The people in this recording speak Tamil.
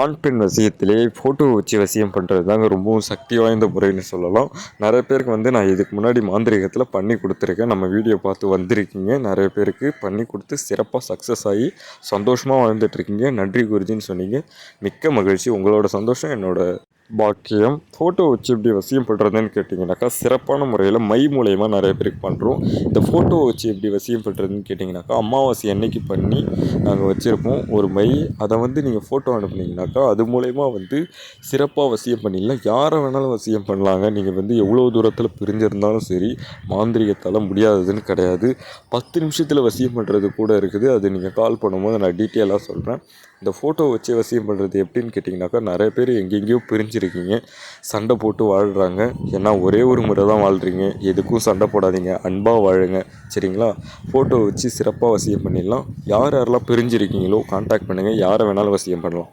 ஆண் பெண் வசியத்திலே ஃபோட்டோ வச்சு வசியம் பண்ணுறது தாங்க ரொம்பவும் சக்தி வாய்ந்த முறைன்னு சொல்லலாம். நிறைய பேருக்கு வந்து நான் இதுக்கு முன்னாடி மாந்திரீகத்தில் பண்ணி கொடுத்துருக்கேன். நம்ம வீடியோ பார்த்து வந்திருக்கீங்க. நிறைய பேருக்கு பண்ணி கொடுத்து சிறப்பாக சக்ஸஸ் ஆகி சந்தோஷமாக வாழ்ந்துட்டுருக்கீங்க நன்றி குருஜின்னு சொன்னீங்க. மிக்க மகிழ்ச்சி. உங்களோட சந்தோஷம் என்னோட பாக்கியம் ஃபோட்டோ வச்சு எப்படி வசியம் பண்ணுறதுன்னு கேட்டிங்கனாக்கா சிறப்பான முறையில் மை மூலயமா நிறைய பேருக்கு பண்ணுறோம் இந்த ஃபோட்டோ வச்சு எப்படி வசியம் பண்ணுறதுன்னு கேட்டிங்கனாக்கா அமாவாசை அன்னைக்கு பண்ணி நாங்கள் வச்சுருப்போம் ஒரு மை. அதை வந்து நீங்கள் ஃபோட்டோ அனுப்புனீங்கனாக்கா அது மூலயமா வந்து சிறப்பாக வசியம் பண்ணிடலாம். யாரை வேணாலும் வசியம் பண்ணலாங்க. நீங்கள் வந்து எவ்வளோ தூரத்தில் பிரிஞ்சிருந்தாலும் சரி மாந்திரிகத்தால் முடியாததுன்னு கிடையாது. பத்து நிமிஷத்தில் வசியம் பண்ணுறது கூட இருக்குது. அது நீங்கள் கால் பண்ணும்போது நான் டீட்டெயிலாக சொல்கிறேன் இந்த ஃபோட்டோ வச்சு வசியம் பண்ணுறது எப்படின்னு கேட்டிங்கனாக்கா நிறைய பேர் எங்கெங்கேயோ பிரிஞ்சிருக்கீங்க சண்டை போட்டு வாழ்கிறாங்க ஏன்னா ஒரே ஒரு முறை தான் வாழ்கிறீங்க எதுக்கும் சண்டை போடாதீங்க. அன்பாக வாழுங்க. சரிங்களா? ஃபோட்டோ வச்சு சிறப்பாக வசியம் பண்ணிடலாம். யார் யாரெல்லாம் பிரிஞ்சிருக்கீங்களோ காண்டாக்ட் பண்ணுங்கள் யாரை வேணாலும் வசியம் பண்ணலாம்.